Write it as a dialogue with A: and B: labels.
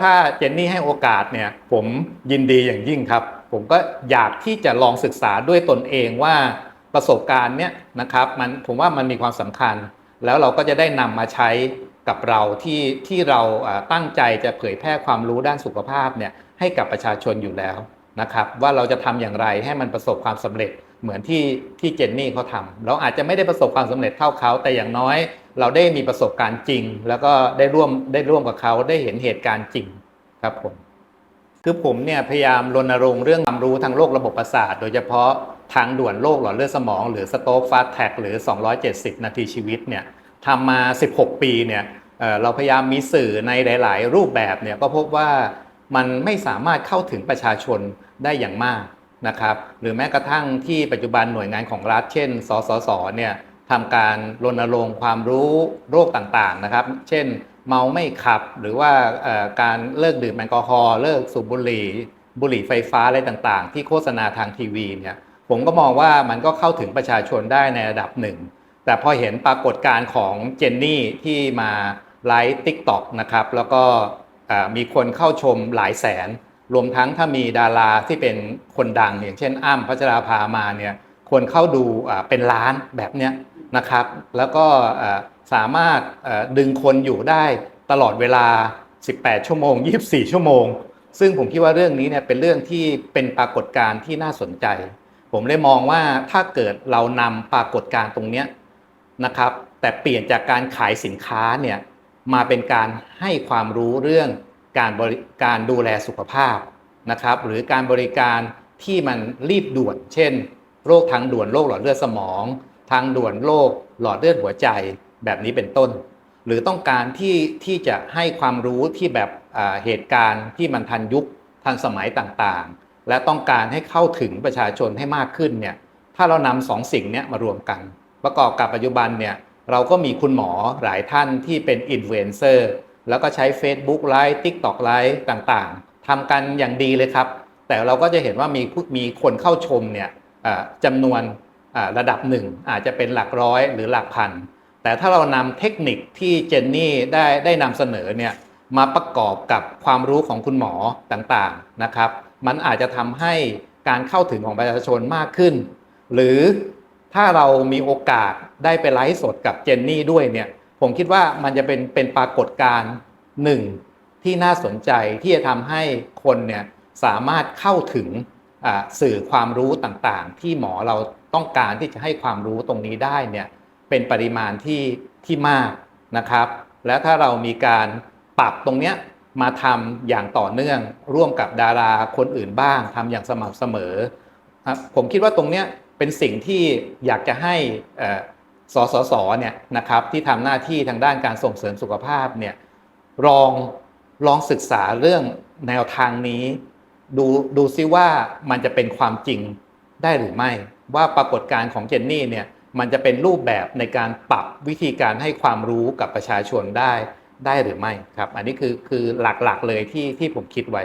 A: ถ้าเจนนี่ให้โอกาสเนี่ยผมยินดีอย่างยิ่งครับ ผมก็อยากที่จะลองศึกษาด้วยตนเองว่าประสบการณ์เนี่ยนะครับมันผมว่ามันมีความสำคัญ แล้วเราก็จะได้นำมาใช้กับเราที่ที่เราตั้งใจจะเผยแพร่ความรู้ด้านสุขภาพเนี่ยให้กับประชาชนอยู่แล้วนะครับว่าเราจะทำอย่างไรให้มันประสบความสำเร็จเหมือนที่ที่เจนนี่เขาทำเราอาจจะไม่ได้ประสบความสำเร็จเท่าเขาแต่อย่างน้อย เราได้มีประสบการณ์จริง แล้วก็ได้ร่วมได้ร่วมกับเขาได้เห็นเหตุการณ์จริงครับผมคือผมเนี่ยพยายามรณรงค์เรื่องความรู้ทางโรคระบบประสาท โดยเฉพาะทางด่วนโรคหลอดเลือดสมอง หรือสโต k ฟาสแท็กหรือ 270 นาทีชีวิตเนี่ยทำมา 16 ปีเนี่ยเเราพยายามมีสื่อในหลาย ๆ รูปแบบเนี่ยก็พบว่ามันไม่สามารถเข้าถึงประชาชนได้อย่างมากนะครับ หรือแม้กระทั่งที่ปัจจุบันหน่วยงานของรัฐเช่น สสส เนี่ย ทำการรณรงค์ความรู้โรคต่างๆนะครับ เช่น เมาไม่ขับหรือว่าการเลิกดื่มแอลกอฮอล์เลิกสูบบุหรี่บุหรี่ไฟฟ้าอะไรต่างๆ ที่โฆษณาทางทีวีเนี่ยผมก็มองว่ามันก็เข้าถึงประชาชนได้ในระดับหนึ่ง แต่พอเห็นปรากฏการณ์ของเจนนี่ที่มาไลฟ์ทิกตอกนะครับแล้วก็มีคนเข้าชมหลายแสน รวมทั้งถ้ามีดาราที่เป็นคนดังอย่างเช่นอ้ำพัชราภามาเนี่ยคนเข้าดูเป็นล้านแบบเนี้ย นะครับ แล้วก็สามารถดึงคนอยู่ได้ตลอดเวลา 18 ชั่วโมง 24 ชั่วโมง ซึ่งผมคิดว่าเรื่องนี้เนี่ยเป็นเรื่องที่เป็นปรากฏการณ์ที่น่าสนใจ ผมเลยมองว่าถ้าเกิดเรานำปรากฏการณ์ตรงนี้นะครับ แต่เปลี่ยนจากการขายสินค้าเนี่ยมาเป็นการให้ความรู้เรื่องการบริการดูแลสุขภาพนะครับหรือการบริการที่มันรีบด่วน เช่น โรคทางด่วนโรคหลอดเลือดสมอง ทางด่วนโรคหลอดเลือดหัวใจแบบนี้เป็นต้น หรือต้องการที่ที่จะให้ความรู้ที่แบบเหตุการณ์ที่มันทันยุคทันสมัยต่างๆ และต้องการให้เข้าถึงประชาชนให้มากขึ้นเนี่ยถ้าเรานำสองสิ่งนี้มารวมกัน ประกอบกับปัจจุบันเนี่ยเราก็มีคุณหมอหลายท่านที่เป็นอินฟลูเอนเซอร์แล้วก็ใช้ Facebook ไลฟ์ TikTok ไลฟ์ต่างๆทำกันอย่างดีเลยครับ แต่เราก็จะเห็นว่ามีมีคนเข้าชมเนี่ยจำนวน ระดับหนึ่งอาจจะเป็นหลักร้อยหรือหลักพัน แต่ถ้าเรานำเทคนิคที่เจนนี่ได้ได้นำเสนอเนี่ยมาประกอบกับความรู้ของคุณหมอต่างๆนะครับ มันอาจจะทำให้การเข้าถึงของประชาชนมากขึ้น หรือถ้าเรามีโอกาสได้ไปไลฟ์สดกับเจนนี่ด้วยเนี่ยผมคิดว่ามันจะเป็นเป็นปรากฏการณ์หนึ่งที่น่าสนใจที่จะทำให้คนเนี่ยสามารถเข้าถึง สื่อความรู้ต่างๆ ที่หมอเราต้องการที่จะให้ความรู้ตรงนี้ได้เนี่ยเป็นปริมาณที่ที่มากนะครับ แล้วถ้าเรามีการปรับตรงเนี้ยมาทำอย่างต่อเนื่องร่วมกับดาราคนอื่นบ้างทำอย่างสม่ำเสมอครับผมคิดว่าตรงเนี้ยเป็นสิ่งที่อยากจะให้สสสเนี่ยนะครับที่ทำหน้าที่ทางด้านการส่งเสริมสุขภาพเนี่ยลองลองศึกษาเรื่องแนวทางนี้ ดูดูซิว่ามันจะเป็นความจริงได้หรือไม่ ว่าปรากฏการณ์ของเจนนี่เนี่ยมันจะเป็นรูปแบบในการปรับวิธีการให้ความรู้กับประชาชนได้ได้หรือไม่ครับ อันนี้คือคือหลักๆเลยที่ที่ผมคิดไว้